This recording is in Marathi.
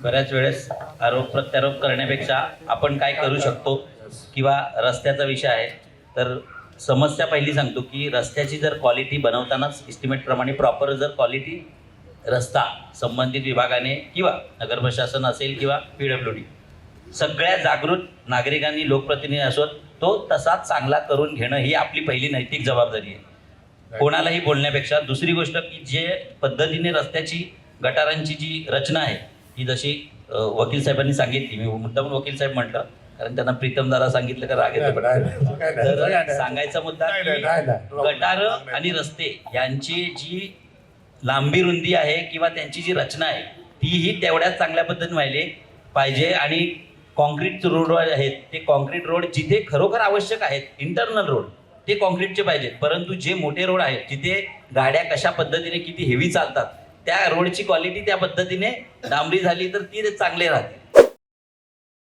बऱ्याच वेळेस आरोप प्रत्यारोप करण्यापेक्षा आपण काय करू शकतो किंवा रस्त्याचा विषय आहे तर समस्या पहिली सांगतो की रस्त्याची जर क्वालिटी बनवतानाच इस्टिमेटप्रमाणे प्रॉपर जर क्वालिटी रस्ता संबंधित विभागाने किंवा नगर प्रशासन असेल किंवा पी डब्ल्यू डी सगळ्या जागृत नागरिकांनी लोकप्रतिनिधी असोत तो तसाच चांगला करून घेणं ही आपली पहिली नैतिक जबाबदारी आहे. कोणालाही बोलण्यापेक्षा दुसरी गोष्ट की जे पद्धतीने रस्त्याची गटारांची जी रचना आहे ती जशी वकील साहेबांनी सांगितली मी मुद्दाम वकील साहेब म्हटलं कारण त्यांना प्रीतम दादा सांगितलं का राग येतो. सांगायचा मुद्दा की. गटार आणि रस्ते यांची जी लांबी रुंदी आहे किंवा त्यांची जी रचना आहे तीही तेवढ्याच चांगल्या पद्धतीने व्हायला पाहिजे आणि कॉन्क्रीट रोड आहेत ते कॉन्क्रीट रोड जिथे खरोखर आवश्यक आहेत इंटरनल रोड ते कॉन्क्रीटचे पाहिजेत परंतु जे मोठे रोड आहेत जिथे गाड्या कशा पद्धतीने किती हेवी चालतात त्या रोडची क्वालिटी त्या पद्धतीने डांबरी झाली तर ती चांगले राहते.